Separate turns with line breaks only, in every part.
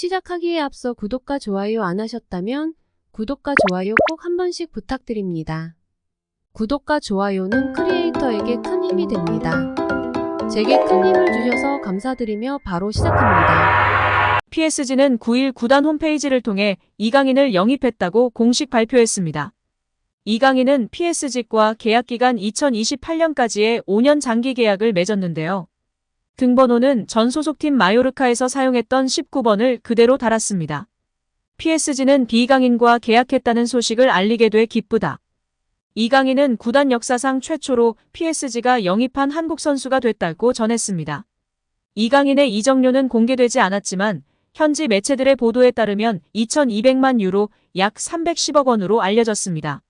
시작하기에 앞서 구독과 좋아요 안 하셨다면 구독과 좋아요 꼭 한 번씩 부탁드립니다. 구독과 좋아요는 크리에이터에게 큰 힘이 됩니다. 제게 큰 힘을 주셔서 감사드리며 바로 시작합니다.
PSG는 9일 구단 홈페이지를 통해 이강인을 영입했다고 공식 발표했습니다. 이강인은 PSG과 계약 기간 2028년까지의 5년 장기 계약을 맺었는데요. 등번호는 전 소속팀 마요르카에서 사용했던 19번을 그대로 달았습니다. PSG는 비강인과 계약했다는 소식을 알리게 돼 기쁘다. 이강인은 구단 역사상 최초로 PSG가 영입한 한국 선수가 됐다고 전했습니다. 이강인의 이적료는 공개되지 않았지만 현지 매체들의 보도에 따르면 2,200만 유로 약 310억 원으로 알려졌습니다.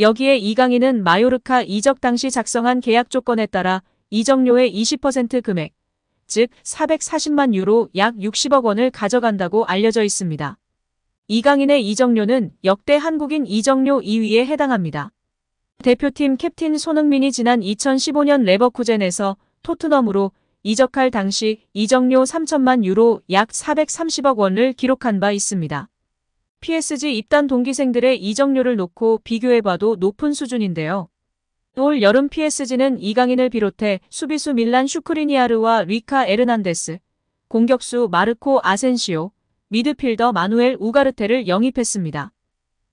여기에 이강인은 마요르카 이적 당시 작성한 계약 조건에 따라 이적료의 20% 금액, 즉 440만 유로 약 60억 원을 가져간다고 알려져 있습니다. 이강인의 이적료는 역대 한국인 이적료 2위에 해당합니다. 대표팀 캡틴 손흥민이 지난 2015년 레버쿠젠에서 토트넘으로 이적할 당시 이적료 3천만 유로 약 430억 원을 기록한 바 있습니다. PSG 입단 동기생들의 이적료를 놓고 비교해봐도 높은 수준인데요. 올 여름 PSG는 이강인을 비롯해 수비수 밀란 슈크리니아르와 리카 에르난데스, 공격수 마르코 아센시오, 미드필더 마누엘 우가르테를 영입했습니다.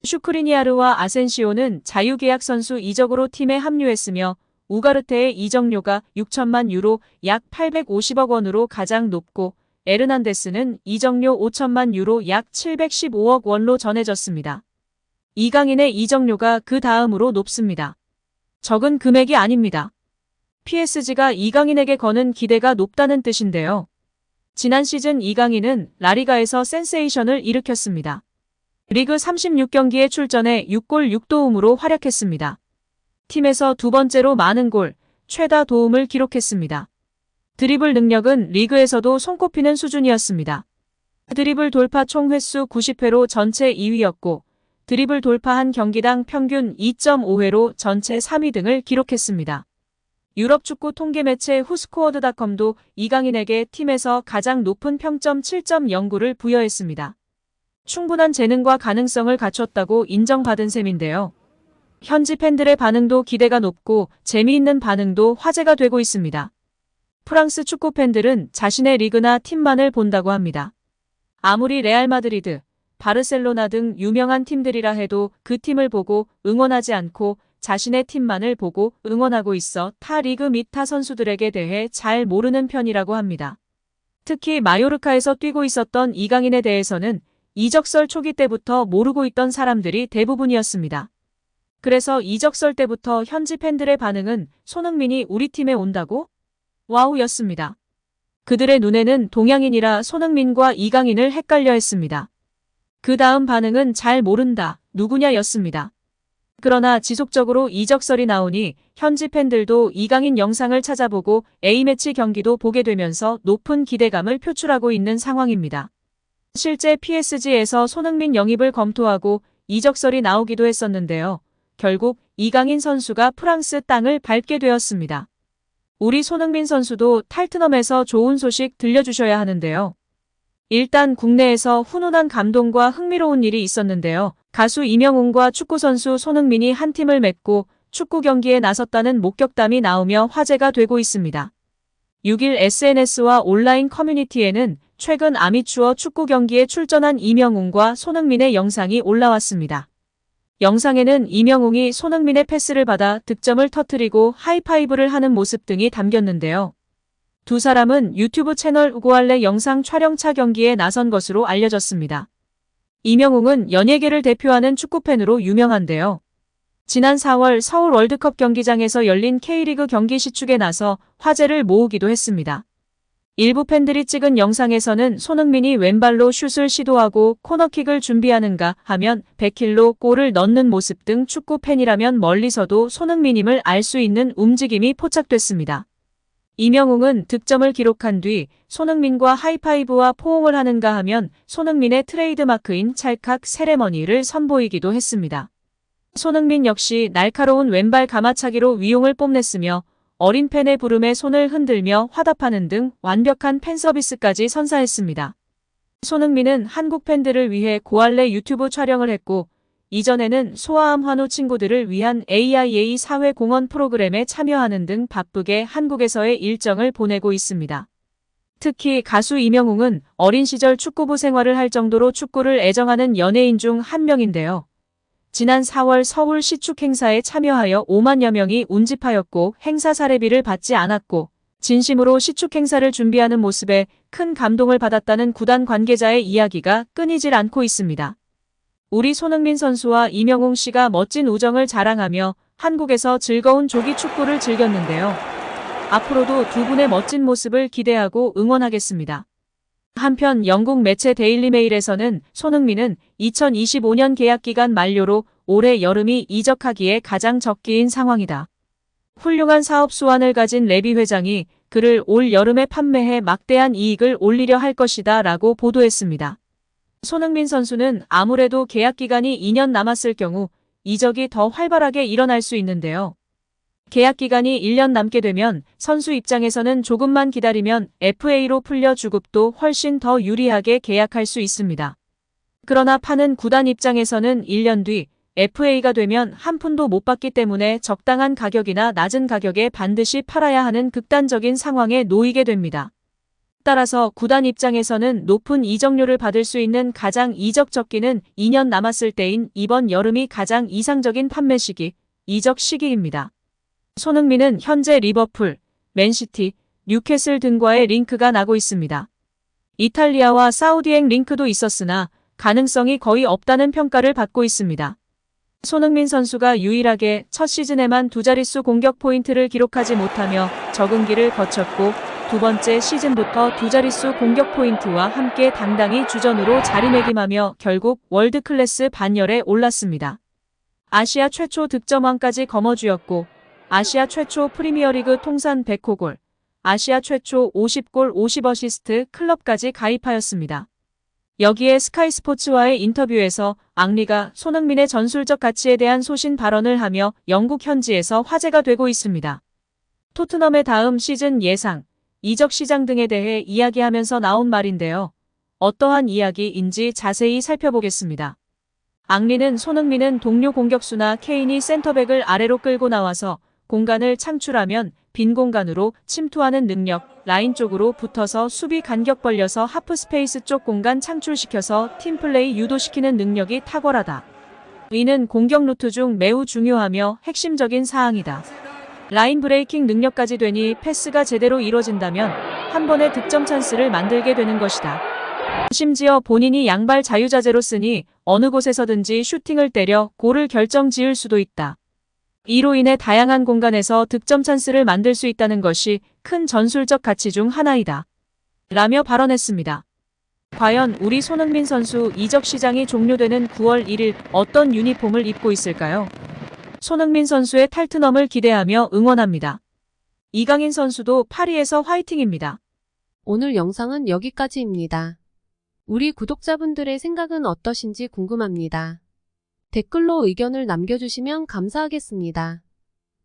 슈크리니아르와 아센시오는 자유계약 선수 이적으로 팀에 합류했으며 우가르테의 이적료가 6천만 유로 약 850억 원으로 가장 높고 에르난데스는 이적료 5천만 유로 약 715억 원로 전해졌습니다. 이강인의 이적료가 그 다음으로 높습니다. 적은 금액이 아닙니다. PSG가 이강인에게 거는 기대가 높다는 뜻인데요. 지난 시즌 이강인은 라리가에서 센세이션을 일으켰습니다. 리그 36경기에 출전해 6골 6도움으로 활약했습니다. 팀에서 두 번째로 많은 골, 최다 도움을 기록했습니다. 드리블 능력은 리그에서도 손꼽히는 수준이었습니다. 드리블 돌파 총 횟수 90회로 전체 2위였고, 드리블 돌파한 경기당 평균 2.5회로 전체 3위 등을 기록했습니다. 유럽 축구 통계 매체 후스코어드닷컴도 이강인에게 팀에서 가장 높은 평점 7.09를 부여했습니다. 충분한 재능과 가능성을 갖췄다고 인정받은 셈인데요. 현지 팬들의 반응도 기대가 높고 재미있는 반응도 화제가 되고 있습니다. 프랑스 축구 팬들은 자신의 리그나 팀만을 본다고 합니다. 아무리 레알 마드리드, 바르셀로나 등 유명한 팀들이라 해도 그 팀을 보고 응원하지 않고 자신의 팀만을 보고 응원하고 있어 타 리그 및 타 선수들에게 대해 잘 모르는 편이라고 합니다. 특히 마요르카에서 뛰고 있었던 이강인에 대해서는 이적설 초기 때부터 모르고 있던 사람들이 대부분이었습니다. 그래서 이적설 때부터 현지 팬들의 반응은 손흥민이 우리 팀에 온다고? 와우였습니다. 그들의 눈에는 동양인이라 손흥민과 이강인을 헷갈려 했습니다. 그 다음 반응은 잘 모른다, 누구냐 였습니다. 그러나 지속적으로 이적설이 나오니 현지 팬들도 이강인 영상을 찾아보고 A매치 경기도 보게 되면서 높은 기대감을 표출하고 있는 상황입니다. 실제 PSG에서 손흥민 영입을 검토하고 이적설이 나오기도 했었는데요. 결국 이강인 선수가 프랑스 땅을 밟게 되었습니다. 우리 손흥민 선수도 탈트넘에서 좋은 소식 들려주셔야 하는데요. 일단 국내에서 훈훈한 감동과 흥미로운 일이 있었는데요. 가수 이명웅과 축구선수 손흥민이 한 팀을 맺고 축구 경기에 나섰다는 목격담이 나오며 화제가 되고 있습니다. 6일 SNS와 온라인 커뮤니티에는 최근 아미추어 축구 경기에 출전한 이명웅과 손흥민의 영상이 올라왔습니다. 영상에는 이명웅이 손흥민의 패스를 받아 득점을 터뜨리고 하이파이브를 하는 모습 등이 담겼는데요. 두 사람은 유튜브 채널 우고알레 영상 촬영차 경기에 나선 것으로 알려졌습니다. 이명웅은 연예계를 대표하는 축구팬으로 유명한데요. 지난 4월 서울 월드컵 경기장에서 열린 K리그 경기 시축에 나서 화제를 모으기도 했습니다. 일부 팬들이 찍은 영상에서는 손흥민이 왼발로 슛을 시도하고 코너킥을 준비하는가 하면 100킬로 골을 넣는 모습 등 축구 팬이라면 멀리서도 손흥민임을 알 수 있는 움직임이 포착됐습니다. 이명웅은 득점을 기록한 뒤 손흥민과 하이파이브와 포옹을 하는가 하면 손흥민의 트레이드마크인 찰칵 세레머니를 선보이기도 했습니다. 손흥민 역시 날카로운 왼발 가마차기로 위용을 뽐냈으며 어린 팬의 부름에 손을 흔들며 화답하는 등 완벽한 팬 서비스까지 선사했습니다. 손흥민은 한국 팬들을 위해 고할래 유튜브 촬영을 했고, 이전에는 소아암 환우 친구들을 위한 AIA 사회공헌 프로그램에 참여하는 등 바쁘게 한국에서의 일정을 보내고 있습니다. 특히 가수 이명웅은 어린 시절 축구부 생활을 할 정도로 축구를 애정하는 연예인 중 한 명인데요. 지난 4월 서울 시축 행사에 참여하여 5만여 명이 운집하였고 행사 사례비를 받지 않았고 진심으로 시축 행사를 준비하는 모습에 큰 감동을 받았다는 구단 관계자의 이야기가 끊이질 않고 있습니다. 우리 손흥민 선수와 이명웅 씨가 멋진 우정을 자랑하며 한국에서 즐거운 조기 축구를 즐겼는데요. 앞으로도 두 분의 멋진 모습을 기대하고 응원하겠습니다. 한편 영국 매체 데일리메일에서는 손흥민은 2025년 계약 기간 만료로 올해 여름이 이적하기에 가장 적기인 상황이다. 훌륭한 사업 수완을 가진 레비 회장이 그를 올 여름에 판매해 막대한 이익을 올리려 할 것이다 라고 보도했습니다. 손흥민 선수는 아무래도 계약 기간이 2년 남았을 경우 이적이 더 활발하게 일어날 수 있는데요. 계약 기간이 1년 남게 되면 선수 입장에서는 조금만 기다리면 FA로 풀려 주급도 훨씬 더 유리하게 계약할 수 있습니다. 그러나 파는 구단 입장에서는 1년 뒤 FA가 되면 한 푼도 못 받기 때문에 적당한 가격이나 낮은 가격에 반드시 팔아야 하는 극단적인 상황에 놓이게 됩니다. 따라서 구단 입장에서는 높은 이적료를 받을 수 있는 가장 이적 적기는 2년 남았을 때인 이번 여름이 가장 이상적인 판매 시기, 이적 시기입니다. 손흥민은 현재 리버풀, 맨시티, 뉴캐슬 등과의 링크가 나고 있습니다. 이탈리아와 사우디행 링크도 있었으나 가능성이 거의 없다는 평가를 받고 있습니다. 손흥민 선수가 유일하게 첫 시즌에만 두 자릿수 공격 포인트를 기록하지 못하며 적응기를 거쳤고 두 번째 시즌부터 두 자릿수 공격 포인트와 함께 당당히 주전으로 자리매김하며 결국 월드클래스 반열에 올랐습니다. 아시아 최초 득점왕까지 거머쥐었고 아시아 최초 프리미어리그 통산 100호 아시아 최초 50골 50어시스트 클럽까지 가입하였습니다. 여기에 스카이 스포츠와의 인터뷰에서 앙리가 손흥민의 전술적 가치에 대한 소신 발언을 하며 영국 현지에서 화제가 되고 있습니다. 토트넘의 다음 시즌 예상, 이적 시장 등에 대해 이야기하면서 나온 말인데요. 어떠한 이야기인지 자세히 살펴보겠습니다. 앙리는 손흥민은 동료 공격수나 케인이 센터백을 아래로 끌고 나와서 공간을 창출하면 빈 공간으로 침투하는 능력, 라인 쪽으로 붙어서 수비 간격 벌려서 하프 스페이스 쪽 공간 창출시켜서 팀플레이 유도시키는 능력이 탁월하다. 이는 공격 루트 중 매우 중요하며 핵심적인 사항이다. 라인 브레이킹 능력까지 되니 패스가 제대로 이뤄진다면 한 번의 득점 찬스를 만들게 되는 것이다. 심지어 본인이 양발 자유자재로 쓰니 어느 곳에서든지 슈팅을 때려 골을 결정 지을 수도 있다. 이로 인해 다양한 공간에서 득점 찬스를 만들 수 있다는 것이 큰 전술적 가치 중 하나이다. 라며 발언했습니다. 과연 우리 손흥민 선수 이적 시장이 종료되는 9월 1일 어떤 유니폼을 입고 있을까요? 손흥민 선수의 탈트넘을 기대하며 응원합니다. 이강인 선수도 파리에서 화이팅입니다.
오늘 영상은 여기까지입니다. 우리 구독자분들의 생각은 어떠신지 궁금합니다. 댓글로 의견을 남겨주시면 감사하겠습니다.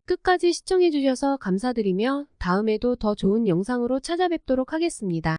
끝까지 시청해주셔서 감사드리며 다음에도 더 좋은 영상으로 찾아뵙도록 하겠습니다.